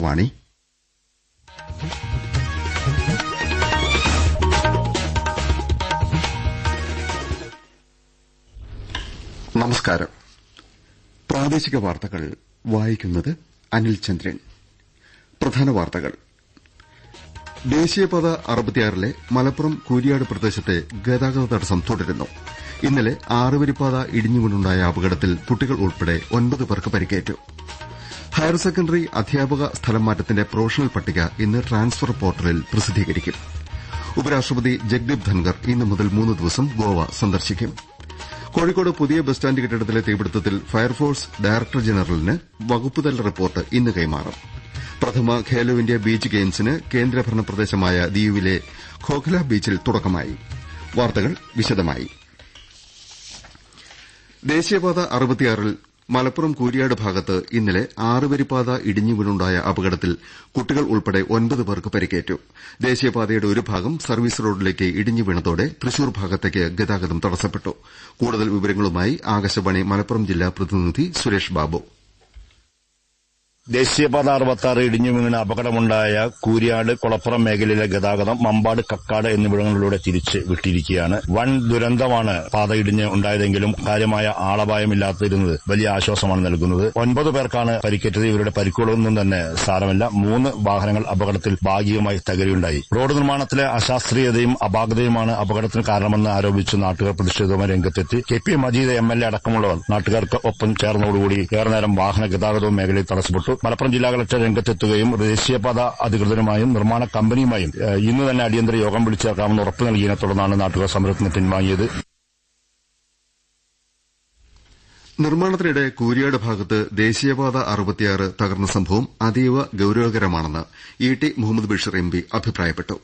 വാണി. നമസ്കാരം. പ്രാദേശിക വാർത്തകൾ വായിക്കുന്നത് അനിൽ ചന്ദ്രൻ. പ്രധാന വാർത്തകൾ. ദേശീയപാത അറുപത്തിയാറിലെ മലപ്പുറം കൂരിയാട് പ്രദേശത്തെ ഗതാഗത തടസ്സം തുടരുന്നു. ഇന്നലെ ആറുവരിപ്പാത ഇടിഞ്ഞുകൊണ്ടുണ്ടായ അപകടത്തിൽ കുട്ടികൾ ഉൾപ്പെടെ ഒൻപത് പേർക്ക് പരിക്കേറ്റു. ഹയർ സെക്കൻഡറി അധ്യാപക സ്ഥലംമാറ്റത്തിന്റെ പ്രൊഫഷണൽ പട്ടിക ഇന്ന് ട്രാൻസ്ഫർ പോർട്ടലിൽ പ്രസിദ്ധീകരിക്കും. ഉപരാഷ്ട്രപതി ജഗ്ദീപ് ധൻകർ ഇന്ന് മുതൽ മൂന്ന് ദിവസം ഗോവ സന്ദർശിക്കും. കോഴിക്കോട് പുതിയ ബസ് സ്റ്റാന്റ് കെട്ടിടത്തിലെ തീപിടുത്തത്തിൽ ഫയർഫോഴ്സ് ഡയറക്ടർ ജനറലിന് വകുപ്പുതല റിപ്പോർട്ട് ഇന്ന് കൈമാറും. പ്രഥമ ഖേലോ ഇന്ത്യ ബീച്ച് ഗെയിംസിന് കേന്ദ്രഭരണ പ്രദേശമായ ദിയുവിലെ ഖോഖല ബീച്ചിൽ തുടക്കമായി. വാർത്തകൾ വിശദമായി. ദേശീയപാത അറുപത്തിയാറിൽ മലപ്പുറം കൂരിയാട് ഭാഗത്ത് ഇന്നലെ ആറുവരിപ്പാത ഇടിഞ്ഞു വീണുണ്ടായ അപകടത്തിൽ കുട്ടികൾ ഉൾപ്പെടെ ഒൻപത് പേർക്ക് പരിക്കേറ്റു. ദേശീയപാതയുടെ ഒരു ഭാഗം സർവീസ് റോഡിലേക്ക് ഇടിഞ്ഞു വീണതോടെ തൃശൂർ ഭാഗത്തേക്ക് ഗതാഗതം തടസ്സപ്പെട്ടു. കൂടുതൽ വിവരങ്ങളുമായി ആകാശവാണി മലപ്പുറം ജില്ലാ പ്രതിനിധി സുരേഷ് ബാബു. ദേശീയപാത അറുപത്താറ് ഇടിഞ്ഞു വീണ് അപകടമുണ്ടായ കൂരിയാട് കൊളപ്പുറം മേഖലയിലെ ഗതാഗതം മമ്പാട് കക്കാട് എന്നിവിടങ്ങളിലൂടെ തിരിച്ച് വിട്ടിരിക്കുകയാണ്. വൻ ദുരന്തമാണ് പാത ഇടിഞ്ഞ് ഉണ്ടായതെങ്കിലും കാര്യമായ ആളപായമില്ലാതിരുന്നത് വലിയ ആശ്വാസമാണ് നൽകുന്നത്. ഒൻപത് പേർക്കാണ് പരിക്കേറ്റത്. ഇവരുടെ പരിക്കുകളൊന്നും തന്നെ സാരമില്ല. മൂന്ന് വാഹനങ്ങൾ അപകടത്തിൽ ഭാഗികമായി തകരുണ്ടായി റോഡ് നിർമ്മാണത്തിലെ അശാസ്ത്രീയതയും അപാകതയുമാണ് അപകടത്തിന് കാരണമെന്ന് ആരോപിച്ച് നാട്ടുകാർ പ്രതിഷേധവുമായി രംഗത്തെത്തി. K P Majeed M L A അടക്കമുള്ളവർ നാട്ടുകാർക്ക് ഒപ്പം ചേർന്നതോടുകൂടി ഏറെ നേരം വാഹന ഗതാഗതവും മേഖലയിൽ തടസ്സപ്പെട്ടു. മലപ്പുറം ജില്ലാ കളക്ടർ രംഗത്തെത്തുകയും ദേശീയപാത അധികൃതരുമായും നിർമ്മാണ കമ്പനിയുമായും ഇന്ന് തന്നെ അടിയന്തര യോഗം വിളിച്ചേർക്കാമെന്ന് ഉറപ്പ് നൽകിയതിനെ തുടർന്നാണ് നാട്ടുകാർ സമരത്തിന് പിൻവാങ്ങിയത്. നിർമ്മാണത്തിനിടെ കൂരിയാട് ഭാഗത്ത് ദേശീയപാത അറുപത്തിയാറ് തകർന്ന സംഭവം അതീവ ഗൌരവകരമാണെന്ന് E T Muhammad Basheer M P അഭിപ്രായപ്പെട്ടു.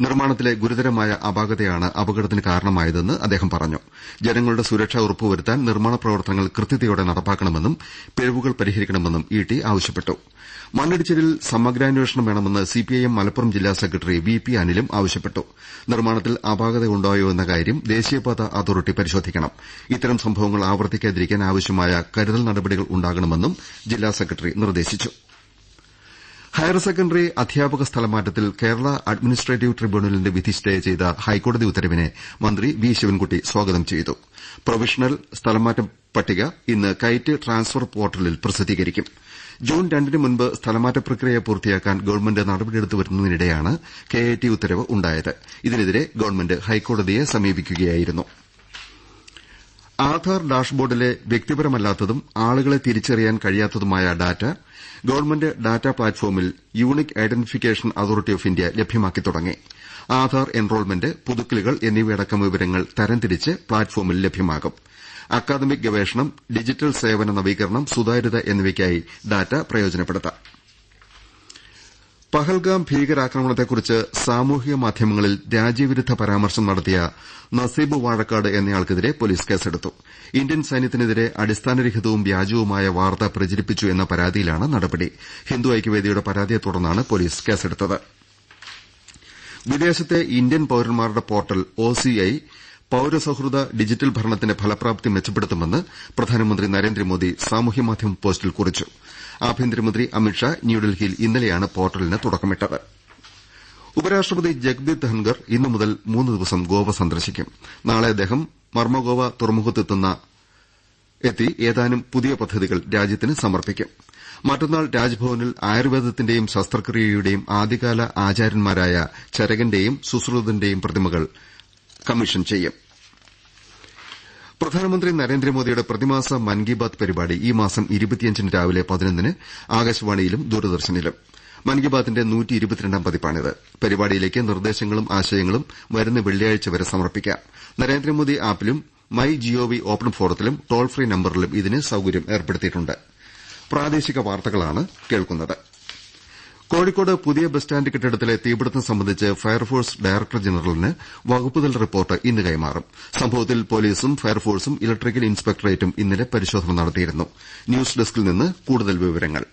നിർമ്മാണത്തിലെ ഗുരുതരമായ അപാകതയാണ് അപകടത്തിന് കാരണമായതെന്ന് അദ്ദേഹം പറഞ്ഞു. ജനങ്ങളുടെ സുരക്ഷ ഉറപ്പുവരുത്താൻ നിർമ്മാണ പ്രവർത്തനങ്ങൾ കൃത്യതയോടെ നടപ്പാക്കണമെന്നും പിഴവുകൾ പരിഹരിക്കണമെന്നും ഇ ടി ആവശ്യപ്പെട്ടു. മണ്ണിടിച്ചിലിൽ സമഗ്രാന്വേഷണം വേണമെന്ന് സിപിഐഎം മലപ്പുറം ജില്ലാ സെക്രട്ടറി വി പി അനിലും ആവശ്യപ്പെട്ടു. നിർമ്മാണത്തിൽ അപാകതയുണ്ടായോ എന്ന കാര്യം ദേശീയപാത അതോറിറ്റി പരിശോധിക്കണം. ഇത്തരം സംഭവങ്ങൾ ആവർത്തിക്കാതിരിക്കാൻ ആവശ്യമായ കരുതൽ നടപടികൾ ഉണ്ടാകണമെന്നും ജില്ലാ സെക്രട്ടറി നിർദ്ദേശിച്ചു. ഹയർ സെക്കൻഡറി അധ്യാപക സ്ഥലമാറ്റത്തിൽ കേരള അഡ്മിനിസ്ട്രേറ്റീവ് ട്രിബ്യൂണലിന്റെ വിധി സ്റ്റേ ചെയ്ത ഹൈക്കോടതി ഉത്തരവിനെ മന്ത്രി വി. ശിവൻകുട്ടി സ്വാഗതം ചെയ്തു. പ്രൊവിഷണൽ സ്ഥലമാറ്റ പട്ടിക ഇന്ന് കൈറ്റ് ട്രാൻസ്ഫർ പോർട്ടലിൽ പ്രസിദ്ധീകരിക്കും. ജൂൺ രണ്ടിന് മുൻപ് സ്ഥലമാറ്റ പ്രക്രിയ പൂർത്തിയാക്കാൻ ഗവൺമെന്റ് നടപടിയെടുത്തു വരുന്നതിനിടെയാണ് കെഐടി ഉത്തരവ് ഉണ്ടായത്. ഇതിനെതിരെ ഗവൺമെന്റ് ഹൈക്കോടതിയെ സമീപിക്കുകയായിരുന്നു. ആധാർ ഡാഷ്ബോർഡിലെ വ്യക്തിപരമല്ലാത്തതും ആളുകളെ തിരിച്ചറിയാൻ കഴിയാത്തതുമായ ഡാറ്റ ഗവൺമെന്റ് ഡാറ്റ പ്ലാറ്റ്ഫോമിൽ unique identification authority of India ലഭ്യമാക്കി തുടങ്ങി. ആധാർ എൻറോൾമെന്റ് പുതുക്കലുകൾ എന്നിവയടക്കം വിവരങ്ങൾ തരംതിരിച്ച് പ്ലാറ്റ്ഫോമിൽ ലഭ്യമാകും. അക്കാദമിക് ഗവേഷണം ഡിജിറ്റൽ സേവന നവീകരണം സുതാര്യത എന്നിവയ്ക്കായി ഡാറ്റ പ്രയോജനപ്പെടുത്താം. പഹൽഗാം ഭീകരാക്രമണത്തെക്കുറിച്ച് സാമൂഹിക മാധ്യമങ്ങളിൽ രാജ്യവിരുദ്ധ പരാമർശം നടത്തിയ നസീബ് വാഴക്കാട് എന്നയാൾക്കെതിരെ പോലീസ് കേസെടുത്തു. ഇന്ത്യൻ സൈന്യത്തിനെതിരെ അടിസ്ഥാനരഹിതവും വ്യാജവുമായ വാർത്ത പ്രചരിപ്പിച്ചു എന്ന പരാതിയിലാണ് നടപടി. ഹിന്ദു ഐക്യവേദിയുടെ പരാതിയെ തുടർന്നാണ് പോലീസ് കേസെടുത്തത്. വിദേശത്തെ ഇന്ത്യൻ പൌരന്മാരുടെ പോർട്ടൽ ഒസിഐ പൌരസൌഹൃദ ഡിജിറ്റൽ ഭരണത്തിന്റെ ഫലപ്രാപ്തി മെച്ചപ്പെടുത്തുമെന്ന് പ്രധാനമന്ത്രി നരേന്ദ്രമോദി സാമൂഹ്യമാധ്യമ പോസ്റ്റിൽ കുറിച്ചു. ആഭ്യന്തരമന്ത്രി അമിത്ഷാ ന്യൂഡൽഹിയിൽ ഇന്നലെയാണ് പോർട്ടലിന് തുടക്കമിട്ടത്. ഉപരാഷ്ട്രപതി ജഗ്ദീപ് ധൻഗർ ഇന്നു മുതൽ മൂന്ന് ദിവസം ഗോവ സന്ദർശിക്കും. നാളെ അദ്ദേഹം മർമഗോവ തുറമുഖത്തെത്തി ഏതാനും പുതിയ പദ്ധതികൾ രാജ്യത്തിന് സമർപ്പിക്കും. മറ്റന്നാൾ രാജ്ഭവനിൽ ആയുർവേദത്തിന്റെയും ശസ്ത്രക്രിയയുടെയും ആദ്യകാല ആചാര്യന്മാരായ ചരകന്റെയും സുശ്രുതന്റെയും പ്രതിമകൾ കമ്മീഷൻ ചെയ്യും. പ്രധാനമന്ത്രി നരേന്ദ്രമോദിയുടെ പ്രതിമാസ മൻ കി ബാത് പരിപാടി ഈ മാസം ന് രാവിലെ പതിനൊന്നിന് ആകാശവാണിയിലും ദൂരദർശനിലും. മൻ കി ബാത്തിന്റെ പരിപാടിയിലേക്ക് നിർദ്ദേശങ്ങളും ആശയങ്ങളും വരുന്ന വെള്ളിയാഴ്ച വരെ സമർപ്പിക്കാം. നരേന്ദ്രമോദി ആപ്പിലും മൈ ജിഒവി ഓപ്പൺ ഫോറത്തിലും ടോൾ ഫ്രീ നമ്പറിലും ഇതിന് സൌകര്യം ഏർപ്പെടുത്തിയിട്ടുണ്ട്. കോഴിക്കോട് പുതിയ ബസ് സ്റ്റാന്റ് കെട്ടിടത്തിലെ തീപിടുത്തം സംബന്ധിച്ച് ഫയർഫോഴ്സ് ഡയറക്ടർ ജനറലിന് വകുപ്പുതല റിപ്പോർട്ട് ഇന്ന് കൈമാറും. സംഭവത്തിൽ പോലീസും ഫയർഫോഴ്സും ഇലക്ട്രിക്കൽ ഇൻസ്പെക്ടറേറ്റും ഇന്നലെ പരിശോധന നടത്തിയിരുന്നു. ന്യൂസ് ഡെസ്കിൽ നിന്ന് കൂടുതൽ വിവരങ്ങൾ.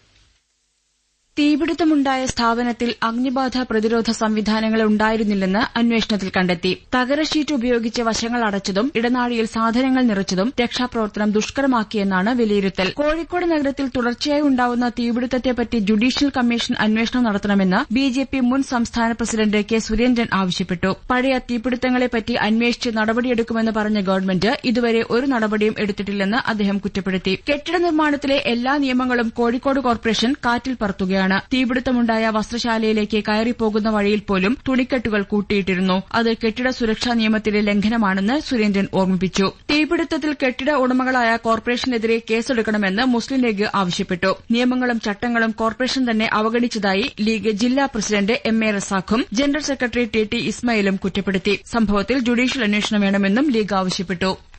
തീപിടുത്തമുണ്ടായ സ്ഥാപനത്തിൽ അഗ്നിബാധ പ്രതിരോധ സംവിധാനങ്ങൾ ഉണ്ടായിരുന്നില്ലെന്ന് അന്വേഷണത്തിൽ കണ്ടെത്തി. തകര ഷീറ്റ് ഉപയോഗിച്ച് വശങ്ങൾ അടച്ചതും ഇടനാഴിയിൽ സാധനങ്ങൾ നിറച്ചതും രക്ഷാപ്രവർത്തനം ദുഷ്കരമാക്കിയെന്നാണ് വിലയിരുത്തൽ. കോഴിക്കോട് നഗരത്തിൽ തുടർച്ചയായി ഉണ്ടാവുന്ന തീപിടുത്തത്തെപ്പറ്റി ജുഡീഷ്യൽ കമ്മീഷൻ അന്വേഷണം നടത്തണമെന്ന് ബിജെപി മുൻ സംസ്ഥാന പ്രസിഡന്റ് കെ സുരേന്ദ്രൻ ആവശ്യപ്പെട്ടു. പഴയ തീപിടുത്തങ്ങളെപ്പറ്റി അന്വേഷിച്ച് നടപടിയെടുക്കുമെന്ന് പറഞ്ഞ ഗവൺമെന്റ് ഇതുവരെ ഒരു നടപടിയും എടുത്തിട്ടില്ലെന്ന് അദ്ദേഹം കുറ്റപ്പെടുത്തി. കെട്ടിട നിർമ്മാണത്തിലെ എല്ലാ നിയമങ്ങളും കോഴിക്കോട് കോർപ്പറേഷൻ കാറ്റിൽ പറത്തുകയാണ്. തീപിടുത്തമുണ്ടായ വസ്ത്രശാലയിലേക്ക് കയറിപ്പോകുന്ന വഴിയിൽ പോലും തുണിക്കെട്ടുകൾ കൂട്ടിയിട്ടിരുന്നു. അത് കെട്ടിട സുരക്ഷാ നിയമത്തിലെ ലംഘനമാണെന്ന് സുരേന്ദ്രൻ ഓർമ്മിപ്പിച്ചു. തീപിടുത്തത്തിൽ കെട്ടിട ഉടമകളായ കോർപ്പറേഷനെതിരെ കേസെടുക്കണമെന്ന് മുസ്ലിം ലീഗ് ആവശ്യപ്പെട്ടു. നിയമങ്ങളും ചട്ടങ്ങളും കോർപ്പറേഷൻ തന്നെ അവഗണിച്ചതായി ലീഗ് ജില്ലാ പ്രസിഡന്റ് എം എ റസാഖും ജനറൽ സെക്രട്ടറി ടി ടി ഇസ്മയിലും കുറ്റപ്പെടുത്തി. സംഭവത്തിൽ ജുഡീഷ്യൽ അന്വേഷണം വേണമെന്നും ലീഗ് ആവശ്യപ്പെട്ടു.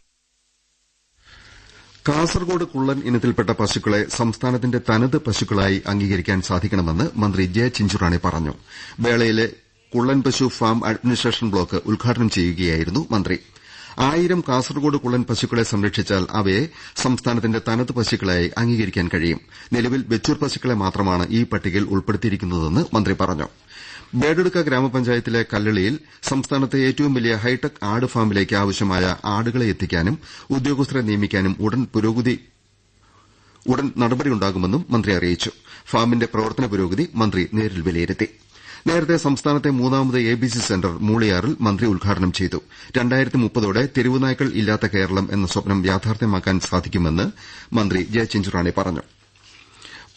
കാസർകോട് കുള്ളൻ ഇനത്തിൽപ്പെട്ട പശുക്കളെ സംസ്ഥാനത്തിന്റെ തനത് പശുക്കളായി അംഗീകരിക്കാൻ സാധിക്കണമെന്ന് മന്ത്രി ജെ ചിഞ്ചുറാണി പറഞ്ഞു. വേളയിലെ കുള്ളൻ പശു ഫാം അഡ്മിനിസ്ട്രേഷൻ ബ്ലോക്ക് ഉദ്ഘാടനം ചെയ്യുകയായിരുന്നു മന്ത്രി. ആയിരം കാസർകോട് കുള്ളൻ പശുക്കളെ സംരക്ഷിച്ചാൽ അവയെ സംസ്ഥാനത്തിന്റെ തനത് പശുക്കളായി അംഗീകരിക്കാൻ കഴിയും. നിലവിൽ വെച്ചൂർ പശുക്കളെ മാത്രമാണ് ഈ പട്ടികയിൽ ഉൾപ്പെടുത്തിയിരിക്കുന്നതെന്ന് മന്ത്രി പറഞ്ഞു. ബേഡെടുക്ക ഗ്രാമപഞ്ചായത്തിലെ കല്ലളിയിൽ സംസ്ഥാനത്തെ ഏറ്റവും വലിയ ഹൈടെക് ആട് ഫാമിലേക്ക് ആവശ്യമായ ആടുകളെ എത്തിക്കാനും ഉദ്യോഗസ്ഥരെ നിയമിക്കാനും ഉടൻ നടപടിയുണ്ടാകുമെന്നും മന്ത്രി അറിയിച്ചു. ഫാമിന്റെ പ്രവർത്തന പുരോഗതി മന്ത്രി നേരിൽ വിലയിരുത്തി. നേരത്തെ സംസ്ഥാനത്തെ മൂന്നാമത് എ ബി സി സെന്റർ മൂളിയാറിൽ മന്ത്രി ഉദ്ഘാടനം ചെയ്തു. ോടെ തെരുവുനായ്ക്കൾ ഇല്ലാത്ത കേരളം എന്ന സ്വപ്നം യാഥാർത്ഥ്യമാക്കാൻ സാധിക്കുമെന്ന് മന്ത്രി ജെ ചിഞ്ചുറാണി പറഞ്ഞു.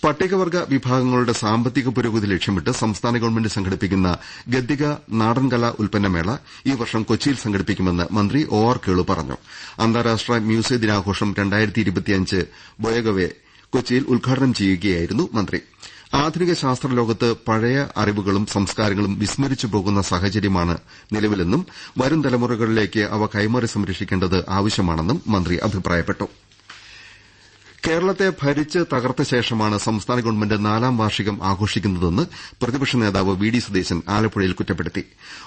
പട്ടികവർഗ വിഭാഗങ്ങളുടെ സാമ്പത്തിക പുരോഗതി ലക്ഷ്യമിട്ട് സംസ്ഥാന ഗവൺമെന്റ് സംഘടിപ്പിക്കുന്ന ഗദ്ദിക നാടൻകലാ ഉൽപ്പന്നമേള ഈ വർഷം കൊച്ചിയിൽ സംഘടിപ്പിക്കുമെന്ന് മന്ത്രി ഒ ആർ കേളു പറഞ്ഞു. അന്താരാഷ്ട്ര മ്യൂസിയ ദിനാഘോഷം ബൊയഗവെ കൊച്ചിയിൽ ഉദ്ഘാടനം ചെയ്യുകയായിരുന്നു മന്ത്രി. ആധുനിക ശാസ്ത്ര ലോകത്ത് പഴയ അറിവുകളും സംസ്കാരങ്ങളും വിസ്മരിച്ചു പോകുന്ന സാഹചര്യമാണ് നിലവിലെന്നും വരും തലമുറകളിലേക്ക് അവ കൈമാറി സംരക്ഷിക്കേണ്ടത് ആവശ്യമാണെന്നും മന്ത്രി അഭിപ്രായപ്പെട്ടു. കേരളത്തെ ഭരിച്ച് തകർത്ത ശേഷമാണ് സംസ്ഥാന ഗവൺമെന്റ് നാലാം വാർഷികം ആഘോഷിക്കുന്നതെന്ന് പ്രതിപക്ഷ നേതാവ് വി ഡി സതീശൻ ആലപ്പുഴയിൽ കുറ്റപ്പെടുത്തി.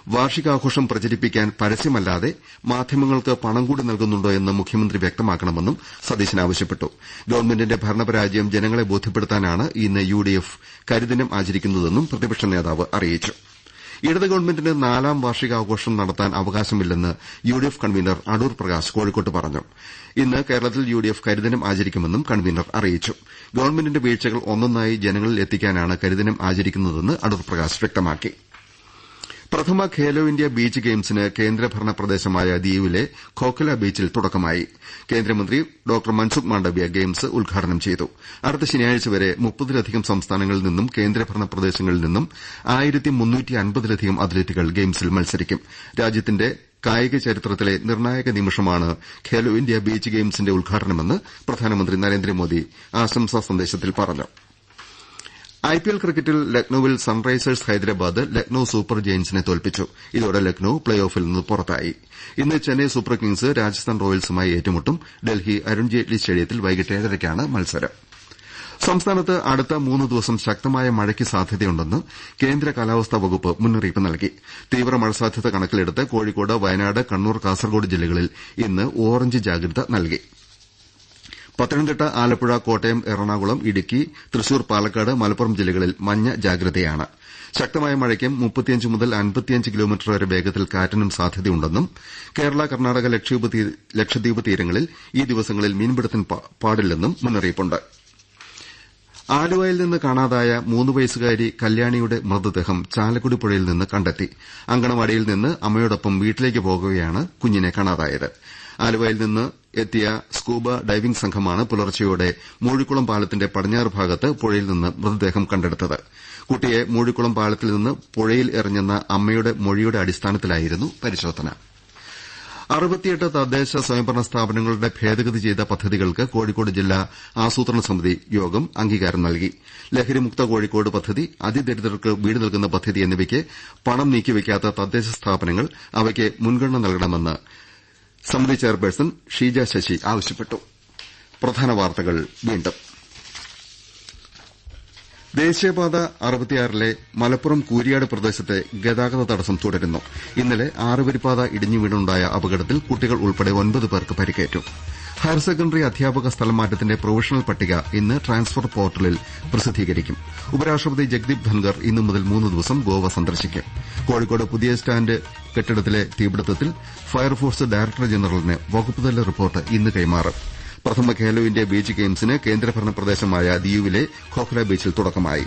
വാർഷികാഘോഷം പ്രചരിപ്പിക്കാൻ പരസ്യമല്ലാതെ മാധ്യമങ്ങൾക്ക് പണം കൂടി നൽകുന്നുണ്ടോ എന്ന് മുഖ്യമന്ത്രി വ്യക്തമാക്കണമെന്നും സതീശൻ ആവശ്യപ്പെട്ടു. ഗവൺമെന്റിന്റെ ഭരണപരാജയം ജനങ്ങളെ ബോധ്യപ്പെടുത്താനാണ് ഇന്ന് യു ഡി എഫ് കരിദിനം ആചരിക്കുന്നതെന്നും പ്രതിപക്ഷ നേതാവ് അറിയിച്ചു. ഇടത് ഗവൺമെന്റിന് നാലാം വാർഷികാഘോഷം നടത്താൻ അവകാശമില്ലെന്ന് യുഡിഎഫ് കൺവീനർ അടൂർ പ്രകാശ് കോഴിക്കോട്ട് പറഞ്ഞു. ഇന്ന് കേരളത്തിൽ യുഡിഎഫ് കരിദിനം ആചരിക്കുമെന്നും കൺവീനർ അറിയിച്ചു. ഗവൺമെന്റിന്റെ വീഴ്ചകൾ ഒന്നൊന്നായി ജനങ്ങളിൽ എത്തിക്കാനാണ് കരിദിനം ആചരിക്കുന്നതെന്ന് അടൂർ പ്രകാശ് വ്യക്തമാക്കി. പ്രഥമ ഖേലോ ഇന്ത്യ ബീച്ച് ഗെയിംസിന് കേന്ദ്രഭരണ പ്രദേശമായ ദിയുവിലെ ഖോഖല ബീച്ചിൽ തുടക്കമായി. കേന്ദ്രമന്ത്രി ഡോക്ടർ മൻസുഖ് മാണ്ഡവ്യ ഗെയിംസ് ഉദ്ഘാടനം ചെയ്തു. അടുത്ത ശനിയാഴ്ച വരെ മുപ്പതിലധികം സംസ്ഥാനങ്ങളിൽ നിന്നും കേന്ദ്രഭരണ പ്രദേശങ്ങളിൽ നിന്നും ലധികം അത്ലറ്റുകൾ ഗെയിംസിൽ മത്സരിക്കും. രാജ്യത്തിന്റെ കായിക ചരിത്രത്തിലെ നിർണായക നിമിഷമാണ് ഖേലോ ഇന്ത്യ ബീച്ച് ഗെയിംസിന്റെ ഉദ്ഘാടനമെന്ന് പ്രധാനമന്ത്രി നരേന്ദ്രമോദി ആശംസാ സന്ദേശത്തിൽ പറഞ്ഞു. ഐപിഎൽ ക്രിക്കറ്റിൽ ലക്നൌവിൽ സൺറൈസേഴ്സ് ഹൈദരാബാദ് ലക്നൌ സൂപ്പർ ജയന്റ്സിനെ തോൽപ്പിച്ചു. ഇതോടെ ലക്നൌ പ്ലേ ഓഫിൽ നിന്ന് പുറത്തായി. ഇന്ന് ചെന്നൈ സൂപ്പർ കിങ്സ് രാജസ്ഥാൻ റോയൽസുമായി ഏറ്റുമുട്ടും. ഡൽഹി അരുൺ ജെയ്റ്റ്ലി സ്റ്റേഡിയത്തിൽ വൈകിട്ട് ഏഴരയ്ക്കാണ് മത്സരം. സംസ്ഥാനത്ത് അടുത്ത മൂന്ന് ദിവസം ശക്തമായ മഴയ്ക്ക് സാധ്യതയുണ്ടെന്ന് കേന്ദ്ര കാലാവസ്ഥാ വകുപ്പ് മുന്നറിയിപ്പ് നൽകി. തീവ്ര മഴ സാധ്യത കണക്കിലെടുത്ത് കോഴിക്കോട് വയനാട് കണ്ണൂർ കാസർകോട് ജില്ലകളിൽ ഇന്ന് ഓറഞ്ച് ജാഗ്രത നൽകി. പത്തനംതിട്ട ആലപ്പുഴ കോട്ടയം എറണാകുളം ഇടുക്കി തൃശൂർ പാലക്കാട് മലപ്പുറം ജില്ലകളിൽ മഞ്ഞ ജാഗ്രതയാണ്. ശക്തമായ മഴയ്ക്കും മുപ്പത്തിയഞ്ച് മുതൽ അൻപത്തിയഞ്ച് കിലോമീറ്റർ വരെ വേഗത്തിൽ കാറ്റിനും സാധ്യതയുണ്ടെന്നും കേരള കർണാടക ലക്ഷദ്വീപ് തീരങ്ങളിൽ ഈ ദിവസങ്ങളിൽ മീൻപിടുത്തം പാടില്ലെന്നും മുന്നറിയിപ്പുണ്ട്. ആലുവയിൽ നിന്ന് കാണാതായ മൂന്ന് വയസ്സുകാരി കല്യാണിയുടെ മൃതദേഹം ചാലക്കുടി പുഴയിൽ നിന്ന് കണ്ടെത്തി. അങ്കണവാടിയിൽ നിന്ന് അമ്മയോടൊപ്പം വീട്ടിലേക്ക് പോകവെയാണ് കുഞ്ഞിനെ കാണാതായത്. ആലുവയിൽ നിന്ന് എത്തിയ സ്കൂബ ഡൈവിംഗ് സംഘമാണ് പുലർച്ചെയോടെ മൂഴിക്കുളം പാലത്തിന്റെ പടിഞ്ഞാറ് ഭാഗത്ത് പുഴയിൽ നിന്ന് മൃതദേഹം കണ്ടെടുത്തത്. കുട്ടിയെ മൂഴിക്കുളം പാലത്തിൽ നിന്ന് പുഴയിൽ എറിഞ്ഞെന്ന അമ്മയുടെ മൊഴിയുടെ അടിസ്ഥാനത്തിലായിരുന്നു പരിശോധന. അറുപത്തിയെട്ട് തദ്ദേശ സ്വയംഭരണ സ്ഥാപനങ്ങളുടെ ഭേദഗതി ചെയ്ത പദ്ധതികൾക്ക് കോഴിക്കോട് ജില്ലാ ആസൂത്രണ സമിതി യോഗം അംഗീകാരം നൽകി. ലഹരിമുക്ത കോഴിക്കോട് പദ്ധതി അതിദരിദ്രർക്ക് വീട് നൽകുന്ന പദ്ധതി എന്നിവയ്ക്ക് പണം നീക്കിവെക്കാത്ത തദ്ദേശ സ്ഥാപനങ്ങൾ അവയ്ക്ക് മുൻഗണന നൽകണമെന്ന് സമിതി ചെയർപേഴ്സൺ ഷീജ ശശി ആവശ്യപ്പെട്ടു. ദേശീയപാത അറുപത്തിയാറിലെ മലപ്പുറം കൂരിയാട് പ്രദേശത്തെ ഗതാഗത തടസ്സം തുടരുന്നു. ഇന്നലെ ആറുവരിപ്പാത ഇടിഞ്ഞുവീണുണ്ടായ അപകടത്തിൽ കുട്ടികൾ ഉൾപ്പെടെ ഒൻപത് പേർക്ക് പരിക്കേറ്റു. ഹയർ സെക്കൻഡറി അധ്യാപക സ്ഥലമാറ്റത്തിന്റെ പ്രൊവിഷണൽ പട്ടിക ഇന്ന് ട്രാൻസ്ഫർ പോർട്ടലിൽ പ്രസിദ്ധീകരിക്കും. ഉപരാഷ്ട്രപതി ജഗ്ദീപ് ധൻകർ ഇന്നു മുതൽ മൂന്ന് ദിവസം ഗോവ സന്ദർശിക്കും. കോഴിക്കോട് പുതിയ സ്റ്റാൻഡ് കെട്ടിടത്തിലെ തീപിടുത്തത്തിൽ ഫയർഫോഴ്സ് ഡയറക്ടർ ജനറലിന് വകുപ്പുതല റിപ്പോർട്ട് ഇന്ന് കൈമാറും. പ്രഥമ ഖേലോ ഇന്ത്യ ബീച്ച് ഗെയിംസിന് കേന്ദ്രഭരണ പ്രദേശമായ ദിയുവിലെ ഖോഖ്ല ബീച്ചിൽ തുടക്കമായി.